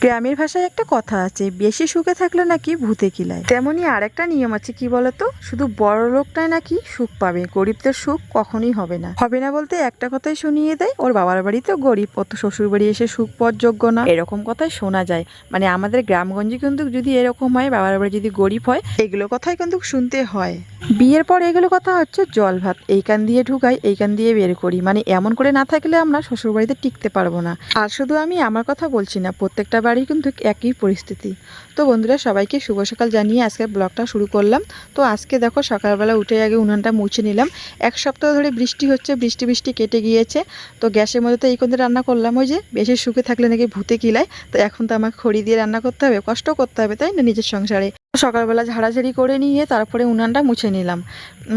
গ্রামের ভাষায় একটা কথা আছে, বেশি সুখে থাকলে নাকি ভূতে কিলায় তেমনই আর একটা নিয়ম আছে, কি বলতো? শুধু বড় লোকটাই নাকি সুখ পাবে। গরিবদের সুখ কখনোই হবে না। হবে না বলতে একটা কথাই শুনিয়ে দেয়, ওর বাবার বাড়ি তো গরিব, অত শ্বশুর বাড়ি এসে সুখ পাওয়ার যোগ্য না। এরকম কথাই শোনা যায়। মানে আমাদের গ্রামগঞ্জে কিন্তু যদি এরকম হয়, বাবার বাড়ি যদি গরিব হয়, এগুলো কথাই কিন্তু শুনতে হয়। বিয়ের পর এগুলো কথা হচ্ছে জল ভাত। এই কান দিয়ে ঢুকাই, এই কান দিয়ে বের করি। মানে এমন করে না থাকলে আমরা শ্বশুর বাড়িতে টিকতে পারব না। আর শুধু আমি আমার কথা বলছি না, প্রত্যেকটা বাড়ি কিন্তু একই পরিস্থিতি। তো বন্ধুরা, সবাইকে শুভ সকাল জানিয়ে আজকে ব্লগটা শুরু করলাম। তো আজকে দেখো সকালবেলা উঠে আগে উনানটা মুছে নিলাম। এক সপ্তাহ ধরে বৃষ্টি হচ্ছে, বৃষ্টি বৃষ্টি কেটে গিয়েছে। তো গ্যাসের মধ্যে তো এই কোনতে রান্না করলাম। ওই যে বেশি সুখে থাকলে নাকি ভূতে কিলায়। তো এখন তো আমাকে খড়ি দিয়ে রান্না করতে হবে, কষ্ট করতে হবে, তাই না, নিজের সংসারে? সকালবেলা ঝাড়াঝাড়ি করে নিয়ে তারপরে উনানটা মুছে নিলাম।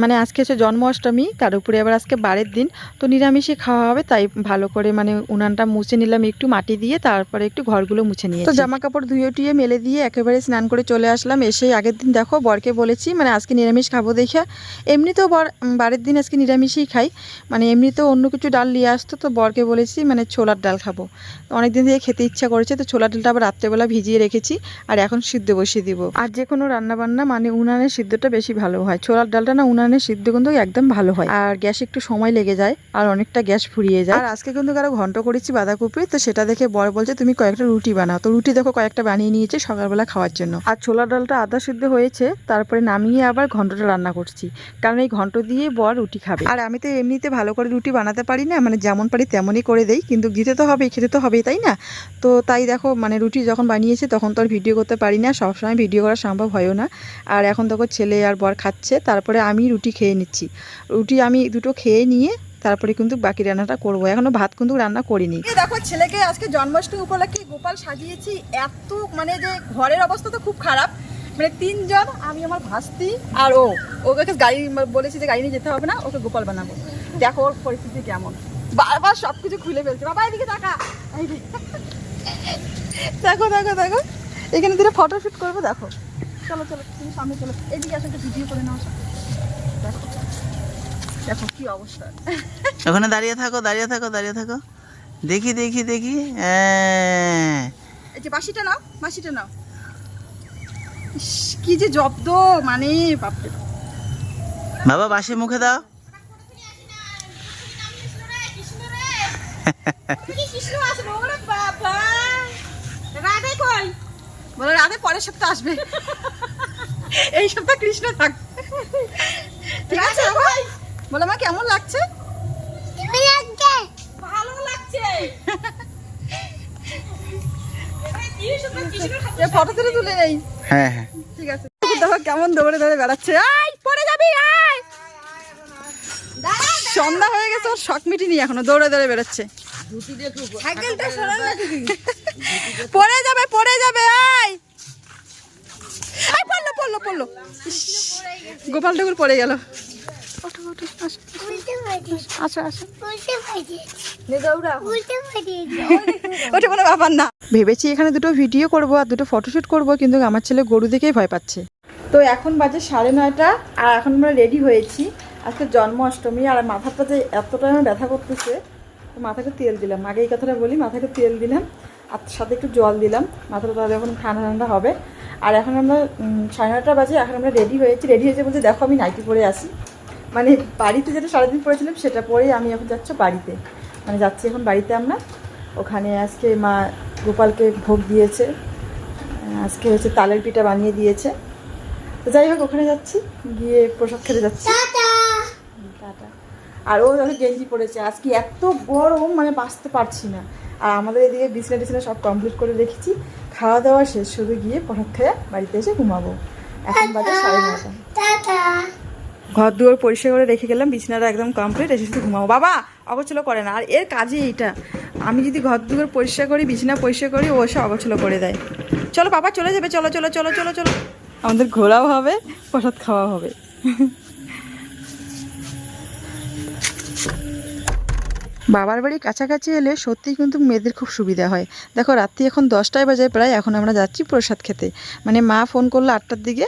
মানে আজকে হচ্ছে জন্মাষ্টমী তার উপরে আবার আজকে বারের দিন। তো নিরামিষই খাওয়া হবে তাই ভালো করে মানে উনানটা মুছে নিলাম একটু মাটি দিয়ে তারপরে একটু ঘরগুলো মুছে নিয়ে তো জামা কাপড় ধুয়ে টুয়ে মেলে দিয়ে একেবারে স্নান করে চলে আসলাম। এসে আগের দিন দেখো বরকে বলেছি মানে আজকে নিরামিষ খাব দেখে। এমনিতেও বর বারের দিন আজকে নিরামিষই খাই। মানে এমনিতেও অন্য কিছু ডাল নিয়ে আসতো তো বরকে বলেছি মানে ছোলার ডাল খাব। অনেক দিন থেকে খেতে ইচ্ছা করেছে তো ছোলার ডালটা আবার রাত্রেবেলা ভিজিয়ে রেখেছি আর এখন সিদ্ধ বসিয়ে দিব। আর যে কোনো রান্নাবান্না মানে উনানের সিদ্ধটা বেশি ভালো হয়। ছোলার ডালটা না উনানের সিদ্ধ কিন্তু একদম ভালো হয়। আর গ্যাস একটু সময় লেগে যায় আর অনেকটা গ্যাস ফুরিয়ে যায়। আর আজকে কিন্তু কারও ঘন্ট করেছি বাঁধাকপি, তো সেটা দেখে বর বলছে, তুমি কয়েকটা রুটি বানাও। তো রুটি দেখো কয়েকটা বানিয়ে নিয়েছে সকালবেলা খাওয়ার জন্য। আর ছোলার ডালটা আদা সিদ্ধ হয়েছে, তারপরে নামিয়ে আবার ঘন্টটা রান্না করছি। কারণ এই ঘন্ট দিয়ে বর রুটি খাবে। আর আমি তো এমনিতে ভালো করে রুটি বানাতে পারি না মানে যেমন পারি তেমনই করে দেই, কিন্তু দিতে তো হবেই খেতে তো হবেই, তাই না? তো তাই দেখো মানে রুটি যখন বানিয়েছে তখন তো আর ভিডিও করতে পারি না, সবসময় ভিডিও করা সম্ভব হয়ও না। আর এখন দেখো ছেলে আর বর খাচ্ছে, তারপরে আমি রুটি খেয়ে নিচ্ছি। রুটি আমি দুটো খেয়ে নিয়ে তারপরে কিন্তু বাকি রান্নাটা করব। এখনও ভাত কিন্তু রান্না করিনি। দেখো ছেলেকে আজকে জন্মাষ্টমী উপলক্ষে গোপাল সাজিয়েছি। এত মানে যে ঘরের অবস্থা তো খুব খারাপ। মানে তিনজন, আমি আমার ভাস্তি আর ও। ওকে গাড়ি বলেছি যে গাড়ি নিয়ে যেতে হবে না, ওকে গোপাল বানাবো। দেখো ওর পরিস্থিতি কেমন। বারবার সব কিছু খুলে ফেলছে। বাবা, এদিকে টাকা দেখো দেখো দেখো। এখানে দিলে ফটো শুট করব, দেখো। চলো চলো তুমি সামনে চলো। এদিকে আসো একটা ভিডিও করে নাও দেখো। দেখো কি অবস্থা। ওখানে দাঁড়িয়ে থাকো দাঁড়িয়ে থাকো দাঁড়িয়ে থাকো। দেখি দেখি দেখি। হ্যাঁ। এই যে বাসিটা নাও বাসিটা নাও। কি যে জব্দ মানে বাপরে। বাবা বাসি মুখে দাও। বলো রাধে পরের সপ্তাহ আসবে। এই সপ্তাহ কৃষ্ণ থাক। ঠিক আছে ভাই। বলো মা কেমন লাগছে? ভালো লাগছে। ফটো তুলে তুলে নেই। হ্যাঁ হ্যাঁ। ঠিক আছে। দেখো কেমন দৌড়ে দৌড়ে বেড়াচ্ছে। আয় পড়ে যাবি আয়। সন্ধ্যা হয়ে গেছে ওর শখ মিটিনি এখনও দৌড়ে দৌড়ে বেড়াচ্ছে। পড়ে যাবে পড়ে যাবে আয়। আয় পড়ল পড়ল পড়ল। গোপাল ঠাকুর পড়ে গেল। ওঠো ওঠো আসো আসো। আসো ওটা কোনো ব্যাপার না। ভেবেছি এখানে দুটো ভিডিও করব আর দুটো ফটোশ্যুট করব কিন্তু আমার ছেলে গরু দেখেই ভয় পাচ্ছে। তো এখন বাজে সাড়ে নয়টা আর এখন আমরা রেডি হয়েছি। আজকে জন্মাষ্টমী আর মাথাটা যে এতটা আমার ব্যথা করতেছে। মাথাটা তেল দিলাম। আগে এই কথাটা বলি মাথাটা তেল দিলাম আর সাথে একটু জল দিলাম। মাথাটা তাহলে এখন ঠান্ডা ঠান্ডা হবে। আর এখন আমরা সাড়ে নটা বাজে এখন আমরা রেডি হয়েছি। রেডি হয়েছে বলতে দেখো আমি নাইটি পরে আসি মানে বাড়িতে যেটা সারাদিন পরেছিলাম সেটা পরেই আমি এখন যাচ্ছি বাড়িতে। মানে যাচ্ছি এখন বাড়িতে আমরা। ওখানে আজকে মা গোপালকে ভোগ দিয়েছে। আজকে হচ্ছে তালের পিঠা বানিয়ে দিয়েছে। তো যাই হোক ওখানে যাচ্ছি। গিয়ে প্রসাদ খেতে যাচ্ছি। টাটা। আর ও দেখো গেঞ্জি পড়েছে আজকে এত গরম মানে বাঁচতে পারছি না। আর আমাদের এদিকে বিছনা টিছনা সব কমপ্লিট করে রেখেছি। খাওয়া দাওয়া শেষ শুধু গিয়ে প্রসাদ খেয়ে বাড়িতে এসে ঘুমাবো। এখন বাজে সাড়ে নটা ঘর দুয়ার পরিষ্কার করে রেখে গেলাম বিছানাটা একদম কমপ্লিট এসে শুধু ঘুমাবো। বাবা অগোছলো করে না। আর এর কাজই এইটা। আমি যদি ঘর দুয়ার পরিষ্কার করি বিছানা পরিষ্কার করি ও এসে অগোছলো করে দেয়। চলো বাবা চলে যাবে চলো চলো চলো চলো চলো। আমাদের ঘোরাও হবে প্রসাদ খাওয়া হবে। বাবার বাড়ি কাছাকাছি এলে সত্যিই কিন্তু মেয়েদের খুব সুবিধা হয়। দেখো, রাত্রি এখন দশটায় বাজে প্রায়, এখন আমরা যাচ্ছি প্রসাদ খেতে। মানে মা ফোন করল আটটার দিকে,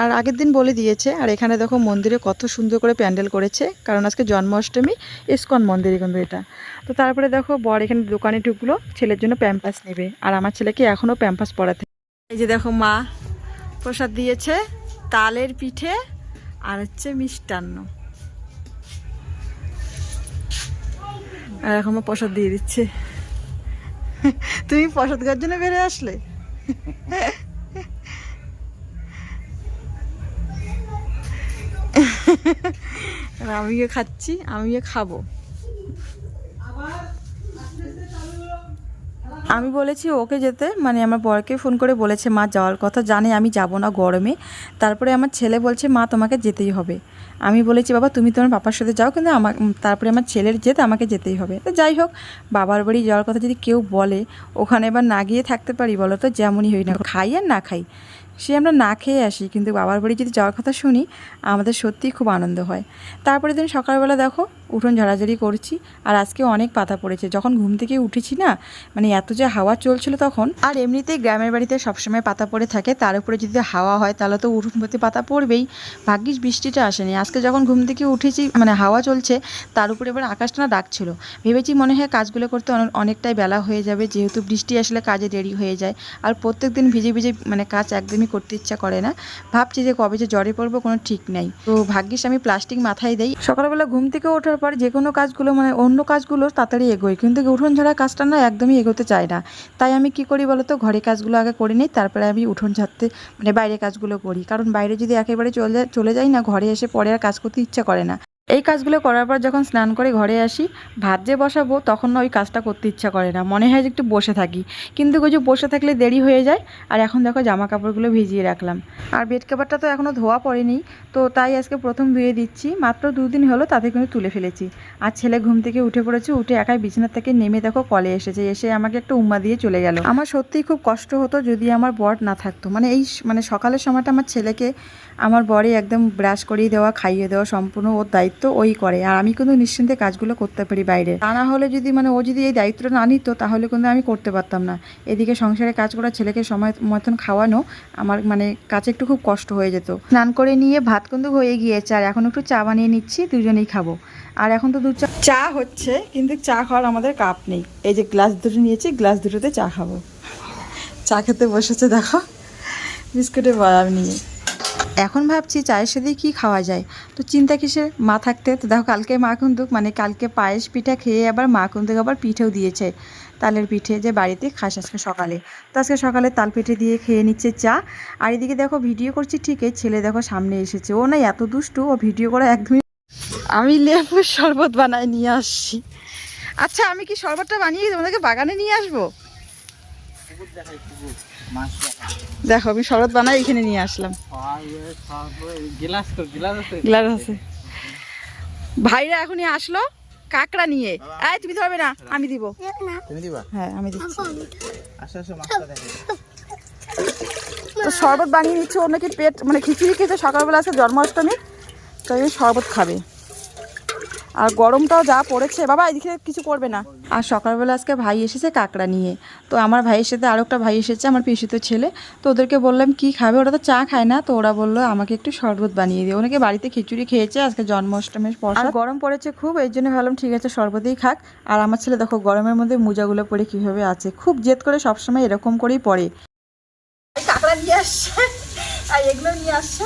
আর আগের দিন বলে দিয়েছে। আর এখানে দেখো মন্দিরে কত সুন্দর করে প্যান্ডেল করেছে, কারণ আজকে জন্মাষ্টমী, ইস্কন মন্দিরে কিন্তু এটা। তো তারপরে দেখো, বর এখানে দোকানে ঢুকলো, ছেলের জন্য প্যাম্পাস নেবে। আর আমার ছেলেকে এখনও প্যাম্পাস পড়াতে এই যে দেখো মা, প্রসাদ দিয়েছে, তালের পিঠে, আর হচ্ছে মিষ্টান্ন। আর এখন আমার প্রসাদ দিয়ে দিচ্ছে। তুমি প্রসাদ খাওয়ার জন্য বেড়ে আসলে? আমিও খাচ্ছি, আমিও খাব। আমি বলেছি ওকে যেতে মানে আমার বরকে ফোন করে বলেছে, মা যাওয়ার কথা জানে, আমি যাব না গরমে। তারপরে আমার ছেলে বলছে, মা, তোমাকে যেতেই হবে। আমি বলেছি, বাবা, তুমি তোমার বাবার সাথে যাও, কিন্তু আমার তারপরে আমার ছেলের যেতে আমাকে যেতেই হবে। তো যাই হোক, বাবার বাড়ি যাওয়ার কথা যদি কেউ বলে, ওখানে এবার না গিয়ে থাকতে পারি, বলো তো, যেমনই হই না খাই আর না খাই। সে আমরা না খেয়ে আসি, কিন্তু বাবার বাড়ি যদি যাওয়ার কথা শুনি, আমাদের সত্যিই খুব আনন্দ হয়। তারপরে দিন সকালবেলা দেখো, উঠোন ঝাড়াঝাড়ি করছি, আর আজকে অনেক পাতা পড়েছে। যখন ঘুম থেকে উঠেছি না মানে এত যে হাওয়া চলছিল তখন, আর এমনিতেই গ্রামের বাড়িতে সবসময় পাতা পড়ে থাকে, তার উপরে যদি হাওয়া হয়, তাহলে তো উঠোন প্রতি পাতা পড়বেই। ভাগ্যিস বৃষ্টিটা আসেনি। আজকে যখন ঘুম থেকে উঠেছি মানে হাওয়া চলছে, তার উপরে এবার আকাশটা না ডাকছিল। ভেবেছি মনে হয় কাজগুলো করতে অনে- অনেকটাই বেলা হয়ে যাবে, যেহেতু বৃষ্টি আসলে কাজে দেরি হয়ে যায়। আর প্রত্যেক দিন ভিজে ভিজে মানে কাজ একদমই করতে ইচ্ছা করে না। ভাবছি যে কবে যে জ্বরে পড়ব, কোনো ঠিক নাই। তো ভাগ্যিস আমি প্লাস্টিক মাথায় দেই। সকালবেলা ঘুম থেকে ওঠার পর যে কোনো কাজগুলো মানে অন্য কাজগুলো তাড়াতাড়ি এগোই। কিন্তু উঠোন ঝাড়া কাজটা না একদমই এগোতে চায় না। তাই আমি কি করি বলতো, ঘরে কাজগুলো আগে করে নিই, তারপরে আমি উঠোন ঝাড়তে মানে বাইরে কাজগুলো করি। কারণ বাইরে যদি একেবারে চলে চলে যাই না, ঘরে এসে পরে আর কাজ করতে ইচ্ছা করে না। এই কাজগুলো করার পর যখন স্নান করে ঘরে আসি, ভাত যে বসাবো তখন না ওই কাজটা করতে ইচ্ছা করে না। মনে হয় যে একটু বসে থাকি। কিন্তু ওই যে বসে থাকলে দেরি হয়ে যায়, আর এখন দেখো জামা কাপড়গুলো ভিজিয়ে রাখলাম। আর বেড কাভারটা তো এখনও ধোয়া পড়েনি, তো তাই আজকে প্রথম ধুয়ে দিচ্ছি। মাত্র দুদিন হলো তাতে কিন্তু তুলে ফেলেছি। আর ছেলে ঘুম থেকে উঠে পড়েছে, উঠে একাই বিছানার থেকে নেমে দেখো কলে এসেছে। এসে আমাকে একটা উম্মা দিয়ে চলে গেল। আমার সত্যিই খুব কষ্ট হতো যদি আমার বর না থাকতো। মানে এই মানে সকালের সময়টা আমার ছেলেকে, আমার বরে একদম ব্রাশ করিয়ে দেওয়া, খাইয়ে দেওয়া সম্পূর্ণ ওর দায়িত্ব ওই করে। আর আমি কিন্তু নিশ্চিন্তে কাজগুলো করতে পারি বাইরে। তা না হলে যদি মানে ও যদি এই দায়িত্বটা না নিত, তাহলে কিন্তু আমি করতে পারতাম না। এদিকে সংসারে কাজ করা, ছেলেকে সময় মতন খাওয়ানো আমার মানে কাছে একটু খুব কষ্ট হয়ে যেত। স্নান করে নিয়ে ভাত কিন্তু হয়ে গিয়েছে, আর এখন একটু চা বানিয়ে নিচ্ছি, দুজনেই খাব। আর এখন তো দু চা চা হচ্ছে, কিন্তু চা খাওয়ার আমাদের কাপ নেই। এই যে গ্লাস দুটো নিয়েছি, গ্লাস দুটোতে চা খাব। চা খেতে বসেছে, দেখো। বিস্কুটের বাদাম নিয়ে। এখন ভাবছি চায়ের সাথে কি খাওয়া যায়? তো চিন্তা কিসের? মা থাকতে, তো দেখো কালকে মা কিন্তু মানে কালকে পায়েস পিঠা খেয়ে আবার মা কিন্তু আবার পিঠেও দিয়েছে। তালের পিঠে যে বাড়িতে খাস আজকে সকালে। তো আজকে সকালে তাল পিঠে দিয়ে খেয়ে নিচ্ছে চা। আর এদিকে দেখো ভিডিও করছি ঠিকই ছেলে দেখো সামনে এসেছে। ও না এত দুষ্টু, ও ভিডিও করা একদমই আমি লেবুর শরবত বানায় নিয়ে আসছি। আচ্ছা আমি কি শরবতটা বানিয়ে তোমাদেরকে বাগানে নিয়ে আসব? দেখো আমি শরবত বানাই এখানে নিয়ে আসলাম। গিলাস তো আছে। ভাইরা এখনই আসলো কাকড়া নিয়ে। এই তুমি ধরবে না আমি দিব। তুমি দিবা? হ্যাঁ আমি দিচ্ছি। আসো আসো মাছটা তো শরবত বানিয়ে নিচ্ছে ওর নাকি পেট মানে খিচুড়ি খেতে সকালবেলা আছে জন্মাষ্টমী তাই শরবত খাবে। আর গরমটাও যা পড়েছে বাবা এদিকে কিছু করবে না। আর সকালবেলা আজকে ভাই এসেছে কাঁকড়া নিয়ে। তো আমার ভাইয়ের সাথে আরও একটা ভাই এসেছে আমার পিসিত ছেলে। তো ওদেরকে বললাম কি খাবে? ওরা তো চা খায় না। তো ওরা বলল আমাকে একটু শরবত বানিয়ে দিয়ে ওনাকে বাড়িতে খিচুড়ি খেয়েছে আজকে জন্মাষ্টমীর পর আর গরম পড়েছে খুব এই জন্য ভাবলাম ঠিক আছে শরবতেই খাক। আর আমার ছেলে দেখো গরমের মধ্যে মোজাগুলো পরে কীভাবে আছে। খুব জেদ করে সবসময় এরকম করেই পড়ে কাঁকড়া নিয়ে আসছে আর এগুলো নিয়ে আসছে।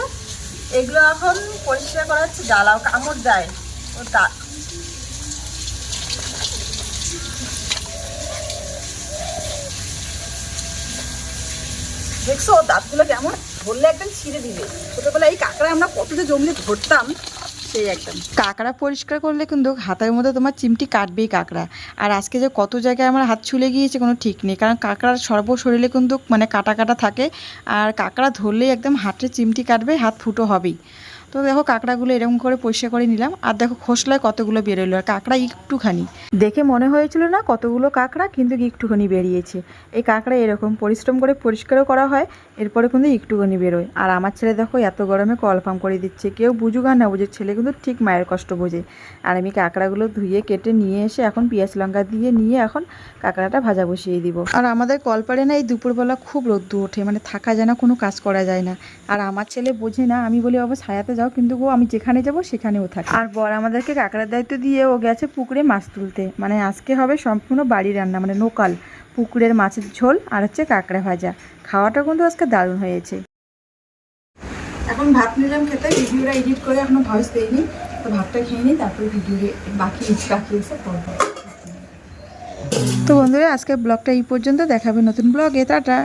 এগুলো এখন পরিষ্কার করা হচ্ছে জ্বালাও কামড় দেয়। তা। দেখছ, দাঁতগুলো কেমন? ধরলে একদম ছিঁড়ে দিবে ছোটবেলায় এই কাঁকড়া আমরা কত যে জমলে ধরতাম, সেই একদম। কাঁকড়া পরিষ্কার করলে কিন্তু হাতের মধ্যে তোমার চিমটি কাটবেই কাঁকড়া। আর আজকে যে কত জায়গায় আমার হাত ছুলে গিয়েছে কোনো ঠিক নেই, কারণ কাঁকড়ার সর্ব শরীরে কিন্তু মানে কাটা কাটা থাকে। আর কাঁকড়া ধরলেই একদম হাতে চিমটি কাটবে, হাত ফুটো হবেই। তো দেখো কাঁকড়াগুলো এরকম করে পরিষ্কার করে নিলাম। আর দেখো খোসলায় কতগুলো বেরোলো, আর কাঁকড়া একটুখানি। দেখে মনে হয়েছিল না কতগুলো কাঁকড়া, কিন্তু একটুখানি বেরিয়েছে। এই কাঁকড়া এরকম পরিশ্রম করে পরিষ্কারও করা হয়, এরপরে কিন্তু একটুখানি বেরোয়। আর আমার ছেলে দেখো এত গরমে কলফাম করে দিচ্ছে। কেউ বুঝুক আর না বুঝুক, ছেলে কিন্তু ঠিক মায়ের কষ্ট বোঝে। আর আমি কাঁকড়াগুলো ধুয়ে, কেটে নিয়ে এসে এখন পেঁয়াজ লঙ্কা দিয়ে নিয়ে এখন কাঁকড়াটা ভাজা বসিয়ে দিব। আর আমাদের কলপাড়ে না এই দুপুরবেলা খুব রোদ্দু ওঠে মানে থাকা যায় না কোনো কাজ করা যায় না। আর আমার ছেলে বোঝে না, আমি বলি বাবা ছায়াতে যাও কিন্তু ও আমি যেখানে যাব সেখানেও থাকে। আর বর আমাদেরকে কাঁকড়ার দায়িত্ব দিয়ে ও গেছে পুকুরে মাছ তুলতে। মানে আজকে হবে সম্পূর্ণ বাড়ি রান্না মানে লোকাল। পুকুরের মাছের ঝোল আর হচ্ছে কাঁকড়া ভাজা। খাওয়াটা কিন্তু আজকে দারুণ হয়েছে। এখন ভাত নিলাম খেতে ভিডিওটা এডিট করে এখনও ভয়েস দেয়নি তো ভাতটা খেয়ে নিই তারপরে ভিডিও বাকি বাকি এসে করব তো বন্ধুরা আজকে ব্লগটা এই পর্যন্ত। দেখাবে নতুন ব্লগে। টাটা।